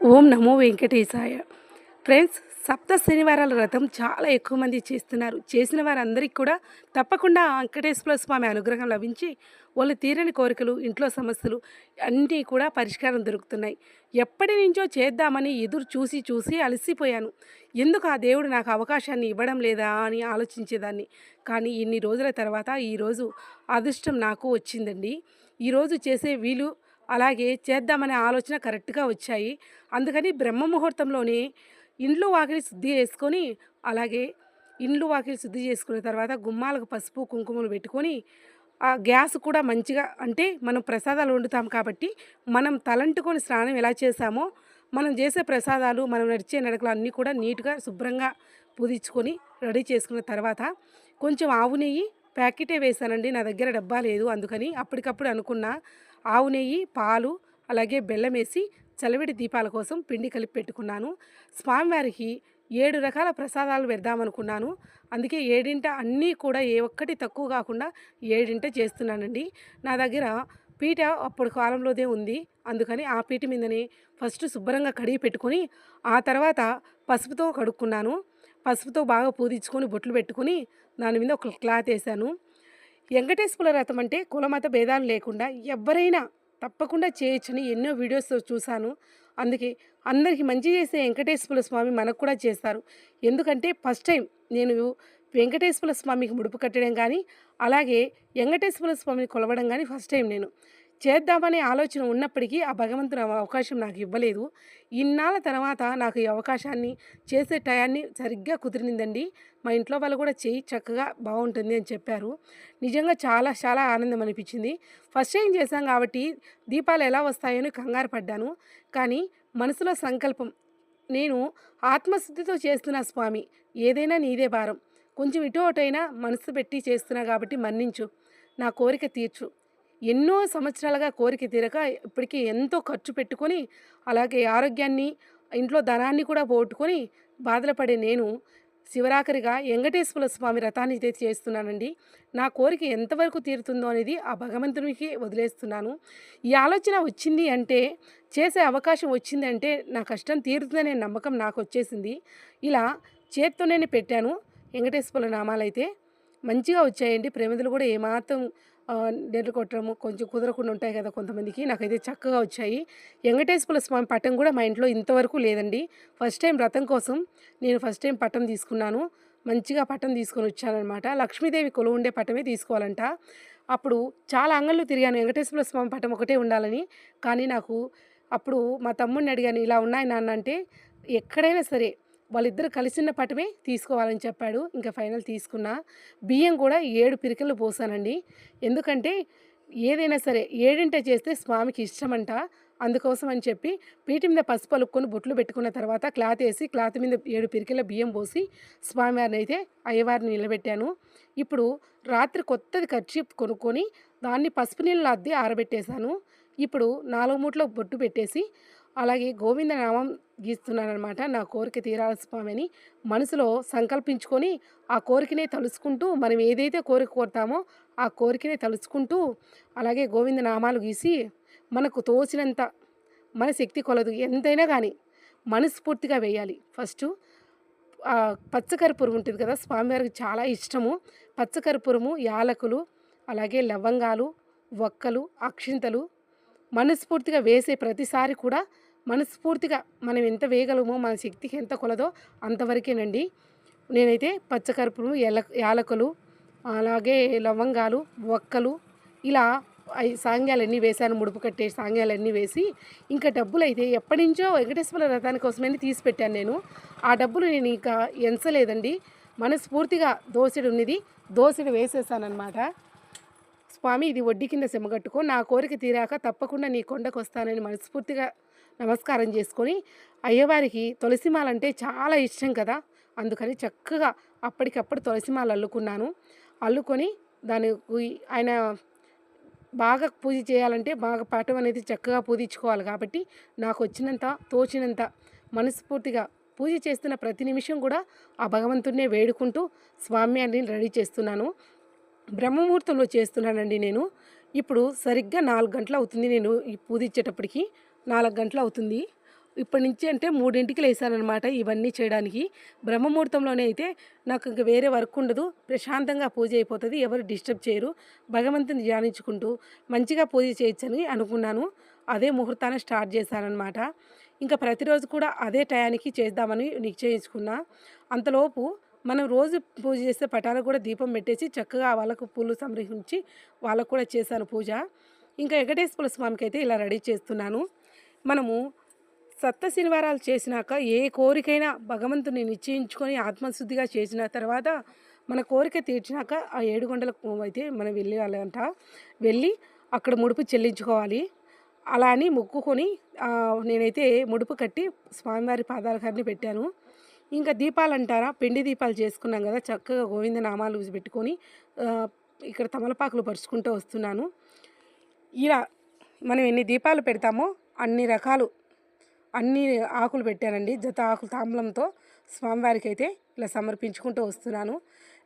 ఓం నమో వెంకటేశాయ. Friends సప్త శనివారాల వ్రతం చాలా ఎక్కువ మంది చేస్తున్నారు. చేసిన వారందరికీ కూడా తప్పకుండా వెంకటేశ్వర స్వామి అనుగ్రహం లభించి వాళ్ళు తీరని కోరికలు ఇంట్లో సమస్యలు అన్నీ కూడా పరిష్కారం దొరుకుతున్నాయి. ఎప్పటి నుంచో చేద్దామని ఎదురు చూసి చూసి అలసిపోయాను. ఎందుకు ఆ దేవుడు నాకు అవకాశాన్ని ఇవ్వడం లేదా అని ఆలోచించేదాన్ని. కానీ ఇన్ని రోజుల తర్వాత ఈరోజు అదృష్టం నాకు వచ్చిందండి. ఈరోజు చేసే వీలు అలాగే చేద్దామనే ఆలోచన కరెక్ట్గా వచ్చాయి. అందుకని బ్రహ్మ ముహూర్తంలోనే ఇండ్లు వాకిలి శుద్ధి చేసుకొని అలాగే ఇండ్లు వాకిలి శుద్ధి చేసుకున్న తర్వాత గుమ్మాలకు పసుపు కుంకుమలు పెట్టుకొని ఆ గ్యాస్ కూడా మంచిగా అంటే మనం ప్రసాదాలు వండుతాం కాబట్టి మనం తలంటుకొని స్నానం ఎలా చేసామో మనం చేసే ప్రసాదాలు మనం నడిచే నడకలు అన్నీ కూడా నీట్గా శుభ్రంగా పూజించుకొని రెడీ చేసుకున్న తర్వాత కొంచెం ఆవు నెయ్యి ప్యాకెటే వేశానండి. నా దగ్గర డబ్బా లేదు. అందుకని అప్పటికప్పుడు అనుకున్న ఆవు నెయ్యి పాలు అలాగే బెల్లం వేసి చలివిడి దీపాల కోసం పిండి కలిపి పెట్టుకున్నాను. స్వామివారికి ఏడు రకాల ప్రసాదాలు పెడదామనుకున్నాను. అందుకే ఏడింట అన్నీ కూడా ఏ ఒక్కటి తక్కువ కాకుండా ఏడింట చేస్తున్నానండి. నా దగ్గర పీట అప్పుడు కాలంలోదే ఉంది. అందుకని ఆ పీట మీదనే ఫస్ట్ శుభ్రంగా కడిగి పెట్టుకొని ఆ తర్వాత పసుపుతో కడుక్కున్నాను. పసుపుతో బాగా పూదించుకొని బొట్లు పెట్టుకొని దాని మీద ఒక క్లాత్ వేసాను వెంకటేశ్వర రథం అంటే కులమత భేదాలు లేకుండా ఎవరైనా తప్పకుండా చేయొచ్చని ఎన్నో వీడియోస్ చూశాను. అందుకే అందరికీ మంచి చేసే వెంకటేశ్వర స్వామి మనకు కూడా చేస్తారు. ఎందుకంటే ఫస్ట్ టైం నేను వెంకటేశ్వర స్వామికి ముడుపు కట్టడం కానీ అలాగే వెంకటేశ్వర స్వామిని కొలవడం కానీ ఫస్ట్ టైం నేను. చేద్దామనే ఆలోచన ఉన్నప్పటికీ ఆ భగవంతుడు అవకాశం నాకు ఇవ్వలేదు. ఇన్నాళ్ళ తర్వాత నాకు ఈ అవకాశాన్ని చేసే టయాన్ని సరిగ్గా కుదిరిందండి. మా ఇంట్లో వాళ్ళు కూడా చేయి చక్కగా బాగుంటుంది అని చెప్పారు. నిజంగా చాలా చాలా ఆనందం అనిపించింది. ఫస్ట్ టైం చేశాం కాబట్టి దీపాలు ఎలా వస్తాయని కంగారు పడ్డాను. కానీ మనసులో సంకల్పం నేను ఆత్మశుద్ధితో చేస్తున్న స్వామి ఏదైనా నీదే భారం. కొంచెం ఇటు అటైనా మనసు పెట్టి చేస్తున్నా కాబట్టి మన్నించు. నా కోరిక తీర్చు. ఎన్నో సంవత్సరాలుగా కోరిక తీరక ఇప్పటికీ ఎంతో ఖర్చు పెట్టుకొని అలాగే ఆరోగ్యాన్ని ఇంట్లో ధనాన్ని కూడా పోగొట్టుకొని బాధలు పడే నేను శివరాఖరిగా వెంకటేశ్వర స్వామి రథాన్ని అయితే చేస్తున్నానండి. నా కోరిక ఎంతవరకు తీరుతుందో అనేది ఆ భగవంతునికి వదిలేస్తున్నాను. ఈ ఆలోచన వచ్చింది అంటే చేసే అవకాశం వచ్చింది అంటే నా కష్టం తీరుతుందనే నమ్మకం నాకు వచ్చేసింది. ఇలా చేత్తో నేను పెట్టాను వెంకటేశ్వర నామాలైతే. మంచిగా వచ్చాయండి. ప్రేమిదలు కూడా ఏమాత్రం నెర్లు కొట్టడము కొంచెం కుదరకుండా ఉంటాయి కదా కొంతమందికి. నాకైతే చక్కగా వచ్చాయి. వెంకటేశ్వర స్వామి పట్టం కూడా మా ఇంట్లో ఇంతవరకు లేదండి. ఫస్ట్ టైం వ్రతం కోసం నేను ఫస్ట్ టైం పట్టం తీసుకున్నాను. మంచిగా పట్టం తీసుకొని వచ్చానమాట లక్ష్మీదేవి కొలువు ఉండే పట్టమే తీసుకోవాలంట. అప్పుడు చాలా అంగళ్ళు తిరిగాను. వెంకటేశ్వర స్వామి పట్టం ఒకటే ఉండాలని. కానీ నాకు అప్పుడు మా తమ్ముడిని అడిగాను ఇలా ఉన్నాయి నాన్న అంటే ఎక్కడైనా సరే వాళ్ళిద్దరు కలిసిన పటమే తీసుకోవాలని చెప్పాడు. ఇంకా ఫైనల్ తీసుకున్నా బియ్యం కూడా ఏడు పిరికలు పోసానండి. ఎందుకంటే ఏదైనా సరే ఏడింట చేస్తే స్వామికి ఇష్టమంట. అందుకోసం అని చెప్పి పీటి మీద పసుపు అలుక్కొని బొట్లు పెట్టుకున్న తర్వాత క్లాత్ వేసి క్లాత్ మీద ఏడు పిరికెల బియ్యం పోసి స్వామివారిని అయితే అయ్యవారిని నిలబెట్టాను. ఇప్పుడు రాత్రి కొత్తది ఖర్చు కొనుక్కొని దాన్ని పసుపు నీళ్ళు అద్ది ఆరబెట్టేశాను. ఇప్పుడు నాలుగు మూట్లో బొట్టు పెట్టేసి అలాగే గోవింద నామం గీస్తున్నానమాట నా కోరిక తీరాల స్వామి అని మనసులో సంకల్పించుకొని ఆ కోరికనే తలుచుకుంటూ మనం ఏదైతే కోరిక కోరుతామో ఆ కోరికనే తలుచుకుంటూ అలాగే గోవింద నామాలు గీసి మనకు తోచినంత మన శక్తి కొలదు. ఎంతైనా కానీ మనస్ఫూర్తిగా వేయాలి. ఫస్ట్ పచ్చకర్పూరం ఉంటుంది కదా స్వామివారికి చాలా ఇష్టము. పచ్చకర్పూరము యాలకులు అలాగే లవంగాలు వక్కలు అక్షింతలు మనస్ఫూర్తిగా వేసే ప్రతిసారి కూడా మనస్ఫూర్తిగా మనం ఎంత వేయగలమో మన శక్తికి ఎంత కొలదో అంతవరకేనండి. నేనైతే పచ్చకరుపులు ఎల యాలకులు అలాగే లవంగాలు వక్కలు ఇలా సాంగ్యాలన్నీ వేశాను ముడుపు కట్టే సాంగ్యాలన్నీ వేసి ఇంకా డబ్బులు అయితే ఎప్పటి నుంచో వెంకటేశ్వర రథాని కోసమని తీసి పెట్టాను నేను. ఆ డబ్బులు నేను ఇంకా ఎంచలేదండి. మనస్ఫూర్తిగా దోసెడు ఉన్నది దోసెడు వేసేసానమాట స్వామి ఇది వడ్డీ కింద సెమ్మగట్టుకో నా కోరిక తీరాక తప్పకుండా నీ కొండకు వస్తానని మనస్ఫూర్తిగా నమస్కారం చేసుకొని అయ్యవారికి తులసిమాలంటే చాలా ఇష్టం కదా. అందుకని చక్కగా అప్పటికప్పుడు తులసిమాల అల్లుకున్నాను. అల్లుకొని దాని ఆయన బాగా పూజ చేయాలంటే బాగా పాఠం అనేది చక్కగా పూజించుకోవాలి కాబట్టి నాకు వచ్చినంత తోచినంత మనస్ఫూర్తిగా పూజ చేస్తున్న ప్రతి నిమిషం కూడా ఆ భగవంతుడినే వేడుకుంటూ స్వామ్యాన్ని రెడీ చేస్తున్నాను. బ్రహ్మముహూర్తంలో చేస్తున్నానండి నేను. ఇప్పుడు సరిగ్గా నాలుగు గంటలు అవుతుంది నేను ఈ పూజించేటప్పటికి నాలుగు గంటలు అవుతుంది. ఇప్పటి నుంచి అంటే మూడింటికి లేసానమాట ఇవన్నీ చేయడానికి. బ్రహ్మముహూర్తంలోనే అయితే నాకు ఇంక వేరే వర్క్ ఉండదు. ప్రశాంతంగా పూజ అయిపోతుంది. ఎవరు డిస్టర్బ్ చేయరు. భగవంతుని ధ్యానించుకుంటూ మంచిగా పూజ చేయొచ్చని అనుకున్నాను. అదే ముహూర్తాన్ని స్టార్ట్ చేశానమాట ఇంకా ప్రతిరోజు కూడా అదే టయానికి చేద్దామని నిశ్చయించుకున్నా. అంతలోపు మనం రోజు పూజ చేస్తే పటాలకు కూడా దీపం పెట్టేసి చక్కగా వాళ్ళకు పూలు సంరక్షించి వాళ్ళకు కూడా చేశాను పూజ. ఇంకా వెంకటేశ్వర స్వామికి అయితే ఇలా రెడీ చేస్తున్నాను. మనము సప్త శనివారాలు చేసినాక ఏ కోరికైనా భగవంతుని నిశ్చయించుకొని ఆత్మశుద్ధిగా చేసిన తర్వాత మన కోరిక తీర్చినాక ఆ ఏడు గంటలకు అయితే మనం వెళ్ళాలంట. వెళ్ళి అక్కడ ముడుపు చెల్లించుకోవాలి. అలా అని మొక్కుకొని నేనైతే ముడుపు కట్టి స్వామివారి పాదాల గారిని పెట్టాను. ఇంకా దీపాలు అంటారా పిండి దీపాలు చేసుకున్నాం కదా చక్కగా గోవింద నామాలు పెట్టుకొని ఇక్కడ తమలపాకులు పరుచుకుంటూ వస్తున్నాను. ఇలా మనం ఎన్ని దీపాలు పెడతామో అన్ని రకాలు అన్ని ఆకులు పెట్టానండి. జత ఆకులు తాంబలంతో స్వామివారికి అయితే ఇలా సమర్పించుకుంటూ వస్తున్నాను.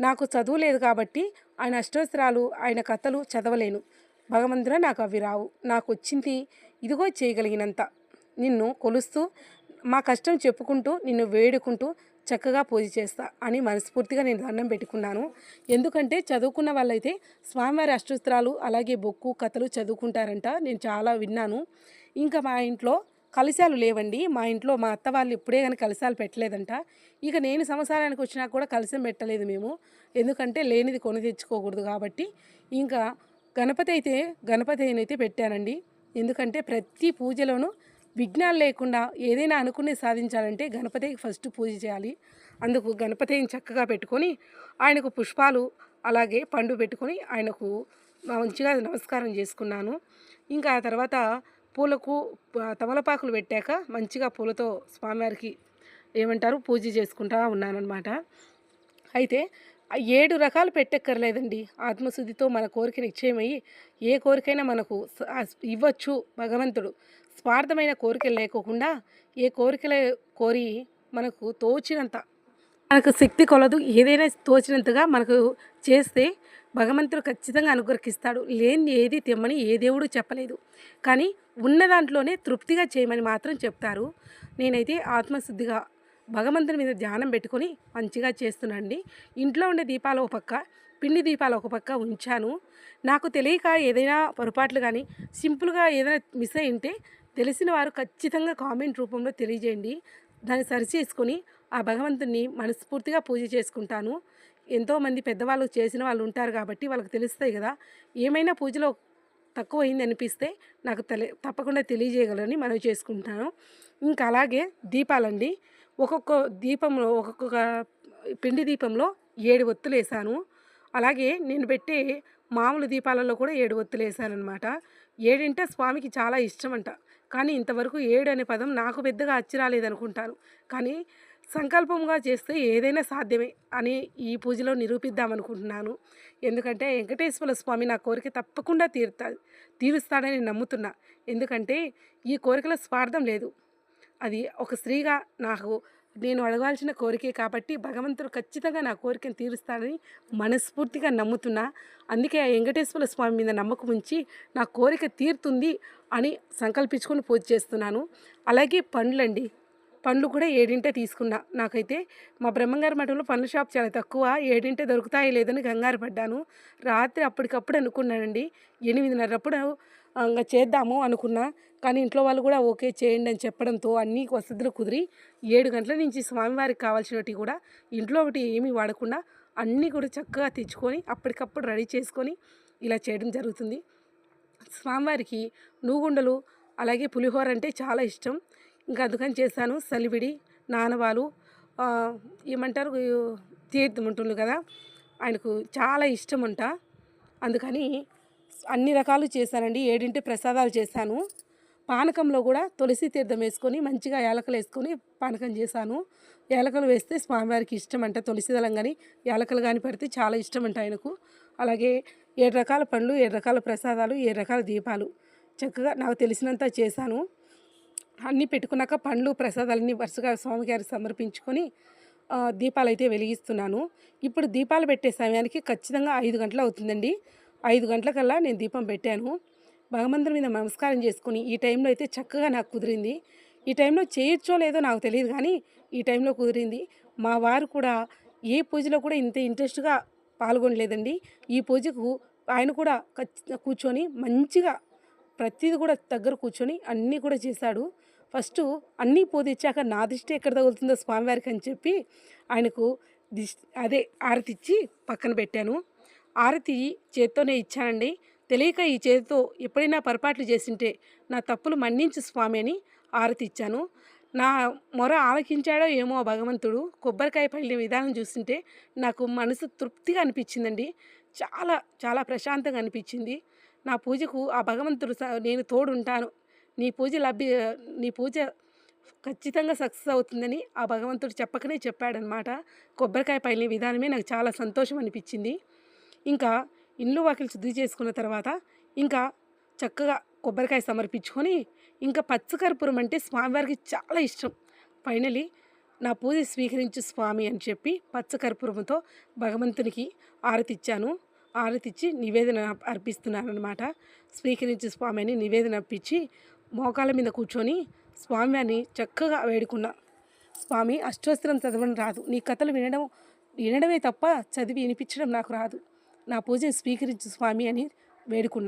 నాకు చదువు లేదు కాబట్టి ఆయన అష్టోత్తరాలు ఆయన కథలు చదవలేను. భగవంతుడ నాకు అవి రావు. నాకు వచ్చింది ఇదిగో చేయగలిగినంత. నిన్ను కొలుస్తూ మా కష్టం చెప్పుకుంటూ నిన్ను వేడుకుంటూ చక్కగా పూజ చేస్తా అని మనస్ఫూర్తిగా నేను దండం పెట్టుకున్నాను. ఎందుకంటే చదువుకున్న వాళ్ళైతే స్వామివారి అష్టోత్తరాలు అలాగే బొక్కు కథలు చదువుకుంటారంట. నేను చాలా విన్నాను. ఇంకా మా ఇంట్లో కలశాలు లేవండి. మా ఇంట్లో మా అత్త వాళ్ళు ఇప్పుడే కానీ కలశాలు పెట్టలేదంట. ఇక నేను సంవత్సరానికి వచ్చినా కూడా కలశం పెట్టలేదు మేము. ఎందుకంటే లేనిది కొని తెచ్చుకోకూడదు కాబట్టి. ఇంకా గణపతి అయితే గణపతి అయినైతే పెట్టానండి. ఎందుకంటే ప్రతి పూజలోనూ విఘ్నాలు లేకుండా ఏదైనా అనుకునే సాధించాలంటే గణపతికి ఫస్ట్ పూజ చేయాలి. అందుకు గణపతిని చక్కగా పెట్టుకొని ఆయనకు పుష్పాలు అలాగే పండు పెట్టుకొని ఆయనకు మంచిగా నమస్కారం చేసుకున్నాను. ఇంకా ఆ తర్వాత పూలకు తమలపాకులు పెట్టాక మంచిగా పూలతో స్వామివారికి ఏమంటారు? పూజ చేసుకుంటా ఉన్నానన్నమాట. అయితే ఏడు రకాలు పెట్టక్కర్లేదండి. ఆత్మశుద్ధితో మన కోరిక నిశ్చయమయ్యి ఏ కోరికైనా మనకు ఇవ్వచ్చు భగవంతుడు. స్వార్థమైన కోరికలు లేకోకుండా ఏ కోరికలే కోరి మనకు తోచినంత మనకు శక్తి కొలదు. ఏదైనా తోచినంతగా మనకు చేస్తే భగవంతుడు ఖచ్చితంగా అనుగ్రహిస్తాడు. లేని ఏది తెమ్మని ఏ దేవుడు చెప్పలేదు. కానీ ఉన్న దాంట్లోనే తృప్తిగా చేయమని మాత్రం చెప్తారు. నేనైతే ఆత్మశుద్ధిగా భగవంతుని మీద ధ్యానం పెట్టుకొని మంచిగా చేస్తున్నాండి ఇంట్లో ఉండే దీపాలు ఒక పక్క పిండి దీపాలు ఒక పక్క ఉంచాను. నాకు తెలియక ఏదైనా పొరపాట్లు కానీ సింపుల్గా ఏదైనా మిస్ అయి ఉంటే తెలిసిన వారు ఖచ్చితంగా కామెంట్ రూపంలో తెలియజేయండి. దాన్ని సరిచేసుకొని ఆ భగవంతుని మనస్ఫూర్తిగా పూజ చేసుకుంటాను. ఎంతోమంది పెద్దవాళ్ళు చేసిన వాళ్ళు ఉంటారు కాబట్టి వాళ్ళకి తెలుస్తాయి కదా. ఏమైనా పూజలో తక్కువ అయింది అనిపిస్తే నాకు తెలి తప్పకుండా తెలియజేయగలని మనం చేసుకుంటాను. ఇంకా అలాగే దీపాలండి. ఒక్కొక్క దీపంలో ఒక్కొక్క పిండి దీపంలో ఏడు ఒత్తులు వేసాను. అలాగే నేను పెట్టే మామూలు దీపాలలో కూడా ఏడు ఒత్తులు వేసానమాట అనమాట ఏడంటే స్వామికి చాలా ఇష్టం అంట కానీ ఇంతవరకు ఏడు అనే పదం నాకు పెద్దగా అచ్చిరాలేదనుకుంటాను. కానీ సంకల్పంగా చేస్తే ఏదైనా సాధ్యమే అని ఈ పూజలో నిరూపిద్దామనుకుంటున్నాను. ఎందుకంటే వెంకటేశ్వర స్వామి నా కోరిక తప్పకుండా తీరుతా తీరుస్తాడని నమ్ముతున్నా. ఎందుకంటే ఈ కోరికలో స్వార్థం లేదు. అది ఒక స్త్రీగా నాకు నేను అడగాల్సిన కోరికే కాబట్టి భగవంతుడు ఖచ్చితంగా నా కోరికను తీరుస్తాడని మనస్ఫూర్తిగా నమ్ముతున్నా. అందుకే ఆ వెంకటేశ్వర స్వామి మీద నమ్మకం ఉంచి నా కోరిక తీరుతుంది అని సంకల్పించుకొని పూజ చేస్తున్నాను. అలాగే పండ్లండి. పండ్లు కూడా ఏడింటే తీసుకున్నా. నాకైతే మా బ్రహ్మంగారి మఠంలో పండ్ల షాప్ చాలా తక్కువ ఏడింటే దొరుకుతాయి లేదని కంగారు పడ్డాను. రాత్రి అప్పటికప్పుడు అనుకున్నానండి ఎనిమిదిన్నరప్పుడు ఇంకా చేద్దాము అనుకున్నా. కానీ ఇంట్లో వాళ్ళు కూడా ఓకే చేయండి అని చెప్పడంతో అన్నీ వసతులు కుదిరి ఏడు గంటల నుంచి స్వామివారికి కావాల్సినవి కూడా ఇంట్లో ఒకటి ఏమీ వాడకుండా అన్నీ కూడా చక్కగా తెచ్చుకొని అప్పటికప్పుడు రెడీ చేసుకొని ఇలా చేయడం జరుగుతుంది. స్వామివారికి నూగుండలు అలాగే పులిహోర అంటే చాలా ఇష్టం. ఇంకా అందుకని చేశాను. సలివిడి నానవాలు ఏమంటారు తీర్థం ఉంటుంది కదా ఆయనకు చాలా ఇష్టం అంట అందుకని అన్ని రకాలు చేశానండి. ఏడింటి ప్రసాదాలు చేశాను. పానకంలో కూడా తులసి తీర్థం వేసుకొని మంచిగా ఏలకలు వేసుకొని పానకం చేశాను. ఏలకలు వేస్తే స్వామివారికి ఇష్టం అంట తులసి దళం కానీ యాలకలు కానీ పెడితే చాలా ఇష్టం అంట ఆయనకు. అలాగే ఏడు రకాల పండ్లు ఏడు రకాల ప్రసాదాలు ఏడు రకాల దీపాలు. చక్కగా నాకు తెలిసినంత చేశాను. అన్నీ పెట్టుకున్నాక పండ్లు ప్రసాదాలన్నీ వరుసగా స్వామివారికి సమర్పించుకొని దీపాలు అయితే వెలిగిస్తున్నాను. ఇప్పుడు దీపాలు పెట్టే సమయానికి ఖచ్చితంగా ఐదు గంటలు అవుతుందండి. ఐదు గంటలకల్లా నేను దీపం పెట్టాను. భగవంతుడి మీద నమస్కారం చేసుకుని ఈ టైంలో అయితే చక్కగా నాకు కుదిరింది. ఈ టైంలో చేయొచ్చో లేదో నాకు తెలియదు కానీ ఈ టైంలో కుదిరింది. మా వారు కూడా ఏ పూజలో కూడా ఇంత ఇంట్రెస్ట్గా పాల్గొనలేదండి. ఈ పూజకు ఆయన కూడా కూర్చొని మంచిగా ప్రతిదీ కూడా దగ్గర కూర్చొని అన్నీ కూడా చేశాడు. ఫస్ట్ అన్నీ పోదిచ్చాక నా దృష్టి ఎక్కడ తగులుతుందో స్వామివారికి అని చెప్పి ఆయనకు దిష్టి అదే ఆరతి ఇచ్చి పక్కన పెట్టాను. ఆరతి చేత్తోనే ఇచ్చానండి. తెలియక ఈ చేతితో ఎప్పుడైనా పొరపాట్లు చేసింటే నా తప్పులు మన్నించు స్వామి అని ఆరతి ఇచ్చాను. నా మొర ఆలకించాడో ఏమో ఆ భగవంతుడు. కొబ్బరికాయ పళ్ళిన విధానం చూస్తుంటే నాకు మనసు తృప్తిగా అనిపించిందండి. చాలా చాలా ప్రశాంతంగా అనిపించింది. నా పూజకు ఆ భగవంతుడు స- నేను తోడు ఉంటాను నీ పూజ లభ్య నీ పూజ ఖచ్చితంగా సక్సెస్ అవుతుందని ఆ భగవంతుడు చెప్పకనే చెప్పాడనమాట. కొబ్బరికాయ పైన విధానమే నాకు చాలా సంతోషం అనిపించింది. ఇంకా ఇల్లు వాకిలు శుద్ధి చేసుకున్న తర్వాత ఇంకా చక్కగా కొబ్బరికాయ సమర్పించుకొని ఇంకా పచ్చకర్పూరం అంటే స్వామివారికి చాలా ఇష్టం. ఫైనలీ నా పూజ స్వీకరించు స్వామి అని చెప్పి పచ్చకర్పూరంతో భగవంతునికి ఆరతిచ్చాను ఆరతిచ్చి నివేదన అర్పిస్తున్నాను అనమాట స్వీకరించు స్వామి అని నివేదన అర్పించి మోకాల మీద కూర్చొని స్వామివారిని చక్కగా వేడుకున్నా. స్వామి అష్టోత్తరం చదవడం రాదు. నీ కథలు వినడం వినడమే తప్ప చదివి వినిపించడం నాకు రాదు. నా పూజ స్వీకరించు స్వామి అని వేడుకున్నా.